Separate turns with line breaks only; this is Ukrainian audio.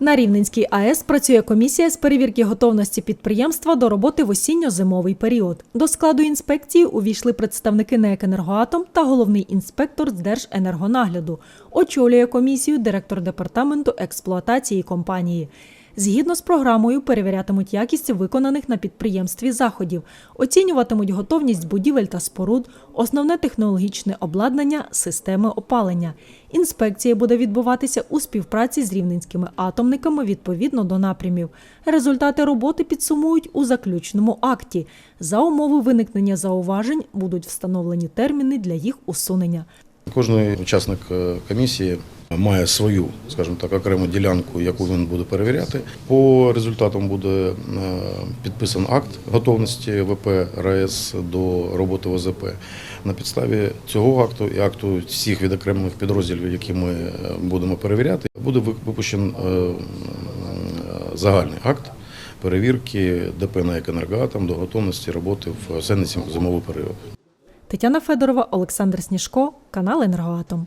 На Рівненській АЕС працює комісія з перевірки готовності підприємства до роботи в осінньо-зимовий період. До складу інспекції увійшли представники НЕК «Енергоатом» та головний інспектор з Держенергонагляду. Очолює комісію директор департаменту експлуатації компанії. Згідно з програмою перевірятимуть якість виконаних на підприємстві заходів, оцінюватимуть готовність будівель та споруд, основне технологічне обладнання, системи опалення. Інспекція буде відбуватися у співпраці з рівненськими атомниками відповідно до напрямів. Результати роботи підсумують у заключному акті. За умови виникнення зауважень будуть встановлені терміни для їх усунення.
Кожний учасник е, комісії має свою, скажімо так, окрему ділянку, яку він буде перевіряти. По результатам буде е, підписан акт готовності ВП РАЕС до роботи ОЗП. На підставі цього акту і акту всіх відокремлених підрозділів, які ми е, будемо перевіряти, буде випущений загальний акт перевірки ДП на «Енергоатом» до готовності роботи в осінньо-зимовий період.
Тетяна Федорова, Олександр Сніжко, канал Енергоатом.